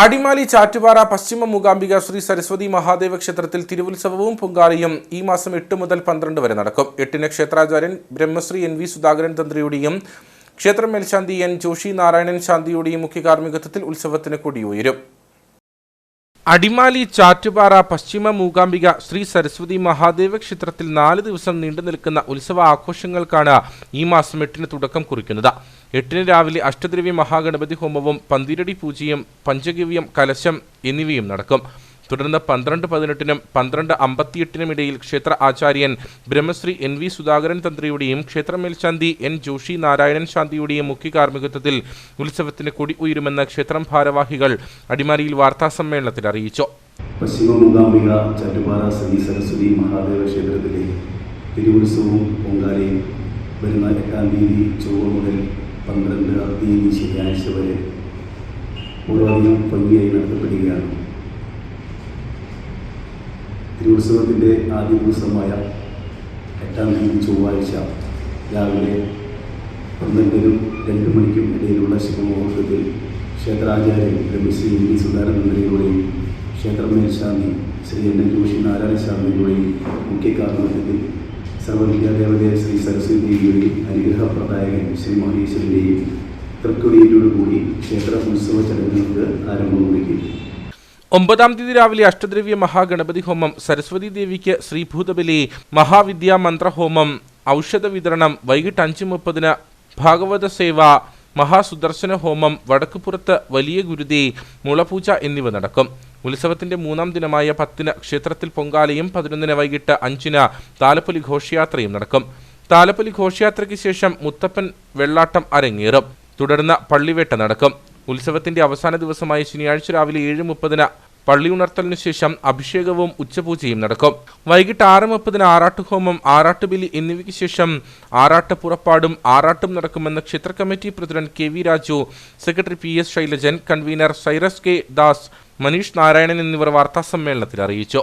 അടിമാലി ചാറ്റുപാറ പശ്ചിമ മൂകാംബിക ശ്രീ സരസ്വതി മഹാദേവ ക്ഷേത്രത്തിൽ തിരുവുത്സവവും പൊങ്കാലയും ഈ മാസം എട്ട് മുതൽ പന്ത്രണ്ട് വരെ നടക്കും. എട്ടിന് ക്ഷേത്രാചാര്യൻ ബ്രഹ്മശ്രീ എൻ വി സുധാകരൻ തന്ത്രിയുടെയും ക്ഷേത്രം മേൽശാന്തി എൻ ജോഷി നാരായണൻ ശാന്തിയുടെയും മുഖ്യ കാർമ്മികത്വത്തിൽ ഉത്സവത്തിന് കൊടിയുയരും. അടിമാലി ചാറ്റുപാറ പശ്ചിമ മൂകാംബിക ശ്രീ സരസ്വതി മഹാദേവ ക്ഷേത്രത്തിൽ നാല് ദിവസം നീണ്ടു നിൽക്കുന്ന ഉത്സവ ആഘോഷങ്ങൾക്കാണ് ഈ മാസം എട്ടിന് തുടക്കം കുറിക്കുന്നത്. എട്ടിന് രാവിലെ അഷ്ടദ്രവ്യ മഹാഗണപതി ഹോമവും പന്തിരടി പൂജയും പഞ്ചഗവ്യം കലശം എന്നിവയും നടക്കും. തുടർന്ന് പന്ത്രണ്ട് പതിനെട്ടിനും പന്ത്രണ്ട് അമ്പത്തിയെട്ടിനും ഇടയിൽ ക്ഷേത്ര ആചാര്യൻ ബ്രഹ്മശ്രീ എൻ വി സുധാകരൻ തന്ത്രിയുടെയും ക്ഷേത്ര മേൽശാന്തി എൻ ജോഷി നാരായണൻ ശാന്തിയുടെയും മുഖ്യ കാർമ്മികത്വത്തിൽ ഉത്സവത്തിന് കൊടി ഉയരുമെന്ന് ക്ഷേത്രം ഭാരവാഹികൾ അടിമാലിയിൽ വാർത്താസമ്മേളനത്തിൽ അറിയിച്ചു. പശ്ചിമ മഹാദേവ ക്ഷേത്രത്തിലെ വരുന്ന എട്ടാം തീയതി ചൊവ്വ മുതൽ പന്ത്രണ്ട് തീയതി ശനിയാഴ്ച വരെ പൂർവാധികം ഭംഗിയായി തിരുവുത്സവത്തിന്റെ ആദ്യ ദിവസമായ എട്ടാം തീയതി ചൊവ്വാഴ്ച രാവിലെ പന്ത്രണ്ടിനും രണ്ട് മണിക്കും ഇടയിലുള്ള ശുഭമുഹൂർത്തത്തിൽ ക്ഷേത്രാചാര്യൻ ബ്രഹ്മശ്രീ എൻ വി സുധാരനന്ദനയുടെയും ക്ഷേത്ര ശ്രീ എൻ എൻ ജോഷി നാരായണ സ്വാമിയുടെയും മുഖ്യ കാർമ്മത്തിൽ സർവവിദ്യാദേവതയ ശ്രീ സരസ്വതി ദേവിയുടെയും അനുഗ്രഹപ്രദായകൻ ശ്രീ മഹേശ്വരന്റെയും തൃക്കൊടിയിലോടുകൂടി ക്ഷേത്ര ഉത്സവ ചടങ്ങുകൾക്ക് ആരംഭം കുറിക്കും. ഒമ്പതാം തീയതി രാവിലെ അഷ്ടദ്രവ്യ മഹാഗണപതി ഹോമം സരസ്വതി ദേവിക്ക് ശ്രീഭൂതബലി മഹാവിദ്യാ മന്ത്രഹോമം ഔഷധ വിതരണം വൈകിട്ട് അഞ്ച് മുപ്പതിന് ഭാഗവത സേവ മഹാസുദർശന ഹോമം വടക്കുപുറത്ത് വലിയ ഗുരുതി മുളപൂജ എന്നിവ നടക്കും. ഉത്സവത്തിന്റെ മൂന്നാം ദിനമായ പത്തിന് ക്ഷേത്രത്തിൽ പൊങ്കാലയും പതിനൊന്നിന് വൈകിട്ട് അഞ്ചിന് താലപ്പൊലി ഘോഷയാത്രയും നടക്കും. താലപ്പൊലി ഘോഷയാത്രയ്ക്ക് ശേഷം മുത്തപ്പൻ വെള്ളാട്ടം അരങ്ങേറും. തുടർന്ന് പള്ളിവേട്ട നടക്കും. ഉത്സവത്തിന്റെ അവസാന ദിവസമായ ശനിയാഴ്ച രാവിലെ ഏഴ് മുപ്പതിന് പള്ളി ഉണർത്തലിനു ശേഷം അഭിഷേകവും ഉച്ചപൂജയും നടക്കും. വൈകിട്ട് ആറ് മുപ്പതിന് ആറാട്ടുഹോമം ആറാട്ടുബലി എന്നിവയ്ക്ക് ശേഷം ആറാട്ട് പുറപ്പാടും ആറാട്ടും നടക്കുമെന്ന് ക്ഷേത്ര committee president K V Raju secretary P S Shailajan convener Cyrus K Das Manish Narayanan എന്നിവർ വാർത്താസമ്മേളനത്തിൽ അറിയിച്ചു.